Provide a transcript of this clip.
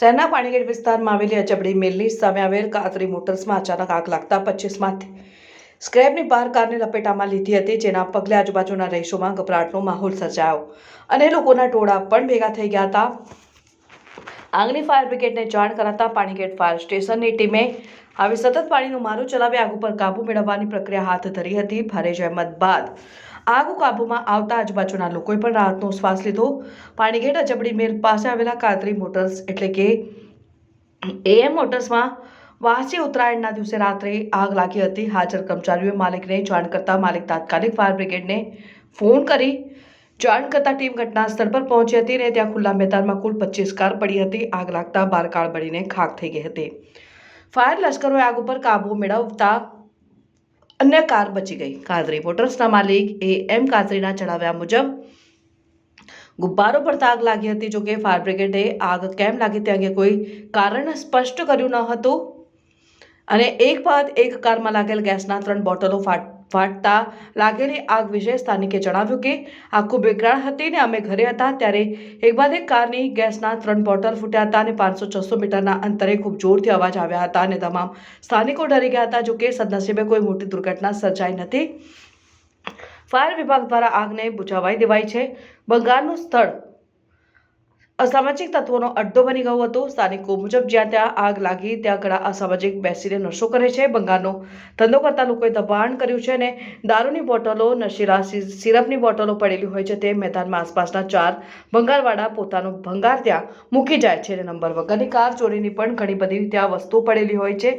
શહેરના પાણીગેટ વિસ્તારમાં આવેલી અજબડી મિલની સામે આવેલ કાતરી મોટર્સમાં અચાનક આગ લાગતા પચીસમાંથી સ્ક્રેપની બહાર કારને લપેટામાં લીધી હતી, જેના પગલે આજુબાજુના રહીશોમાં ગભરાટનો માહોલ સર્જાયો અને લોકોના ટોળા પણ ભેગા થઈ ગયા હતા. આગની ફાયર બ્રિગેડને જાણ કરાતા પાણીગેટ ફાયર સ્ટેશનની ટીમે આવી સતત પાણીનું મારું ચલાવી આગ ઉપર કાબુ મેળવવાની પ્રક્રિયા હાથ ધરી હતી ભારે જહેમત બાદ. આગ કાબૂમાં આવતા આજુબાજુના લોકોએ પણ રાહતનો શ્વાસ લીધો. પાણીગેટ અજબડી મેલ પાસે આવેલા કાતરી મોટર્સ એટલે કે એએમ મોટર્સમાં વાસી ઉત્તરાયણના દિવસે રાત્રે આગ લાગી હતી. હાજર કર્મચારીઓએ માલિકને જાણ કરતા માલિક તાત્કાલિક ફાયર બ્રિગેડને ફોન કરી જાણ કરતા ટીમ ઘટના સ્થળ પર પહોંચી હતી અને ત્યાં ખુલ્લા મેદાનમાં કુલ પચીસ કાર પડી હતી. આગ લાગતા બાર કાર બળીને ખાક થઈ ગઈ હતી. ફાયર લશ્કરોએ આગ ઉપર કાબુ મેળવતા અન્ય કાર બચી ગઈ. કાદરી મોટર્સના માલિક એ એમ કાદરીના જણાવ્યા મુજબ, ગુબ્બારો પર આગ લાગી હતી. જોકે ફાયર બ્રિગેડે આગ કેમ લાગી તે અંગે કોઈ કારણ સ્પષ્ટ કર્યું ન હતું. અને એક બાદ એક કારમાં લાગેલ ગેસના ત્રણ બોટલો ફાટ ફાટતા લાગેલી આગ વિશે સ્થાનિકે જણાવ્યું કે, આ ખૂબ વિકરાળ હતી ને અમે ઘરે હતા ત્યારે એક બાદ એક કારની ગેસના ત્રણ બોટલ ફૂટ્યા હતા અને પાંચસો છસો મીટરના અંતરે ખૂબ જોરથી અવાજ આવ્યા હતા અને તમામ સ્થાનિકો ડરી ગયા હતા જોકે સદનસીબે કોઈ મોટી દુર્ઘટના સર્જાઈ નથી. ફાયર વિભાગ દ્વારા આગને બુઝાવાઈ દેવાઈ છે. બંગાળનું સ્થળ અસામાજિક તત્વોનો અડ્ડો બની ગયો હતો. સ્થાનિકો મુજબ જ્યાં ત્યાં આગ લાગી, ત્યાં ઘણા અસામાજિક બેસીને નશો કરે છે. બંગાળનો ધંધો કરતા લોકોએ દબાણ કર્યું છે અને દારૂની બોટલો, નશીલા સિરપની બોટલો પડેલી હોય છે. તે મેદાનમાં આસપાસના ચાર ભંગારવાળા પોતાનો ભંગાર ત્યાં મૂકી જાય છે અને નંબર વગરની કાર ચોરીની પણ ઘણી બધી ત્યાં વસ્તુઓ પડેલી હોય છે.